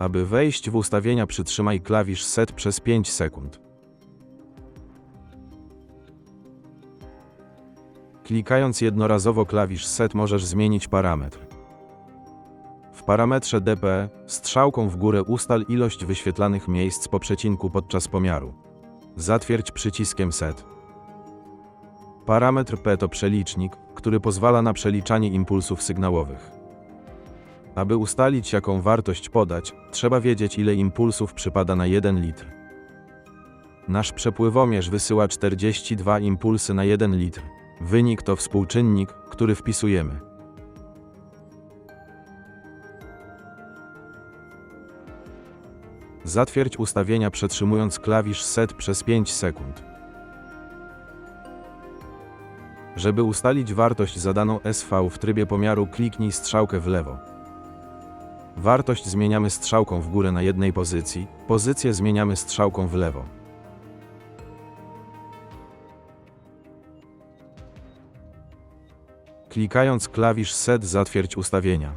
Aby wejść w ustawienia przytrzymaj klawisz Set przez 5 sekund. Klikając jednorazowo klawisz Set możesz zmienić parametr. W parametrze DP strzałką w górę ustal ilość wyświetlanych miejsc po przecinku podczas pomiaru. Zatwierdź przyciskiem Set. Parametr P to przelicznik, który pozwala na przeliczanie impulsów sygnałowych. Aby ustalić jaką wartość podać, trzeba wiedzieć ile impulsów przypada na 1 litr. Nasz przepływomierz wysyła 42 impulsy na 1 litr. Wynik to współczynnik, który wpisujemy. Zatwierdź ustawienia przetrzymując klawisz Set przez 5 sekund. Żeby ustalić wartość zadaną SV w trybie pomiaru kliknij strzałkę w lewo. Wartość zmieniamy strzałką w górę na jednej pozycji, pozycję zmieniamy strzałką w lewo. Klikając klawisz Set zatwierdź ustawienia.